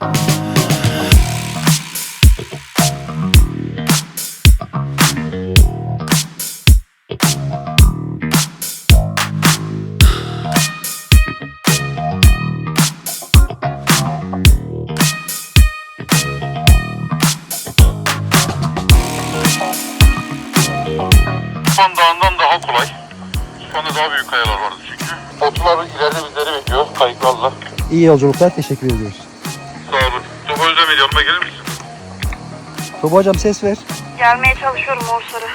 Osman Dağı'ndan daha kolay. Sonra daha büyük kayalar vardı çünkü. Otlar ileride bizleri bekliyor kayıklarla. İyi yolculuklar, teşekkür ediyoruz. Özdemir yanıma gelir misin? Tuğba hocam ses ver. Gelmeye çalışıyorum Orsar'a.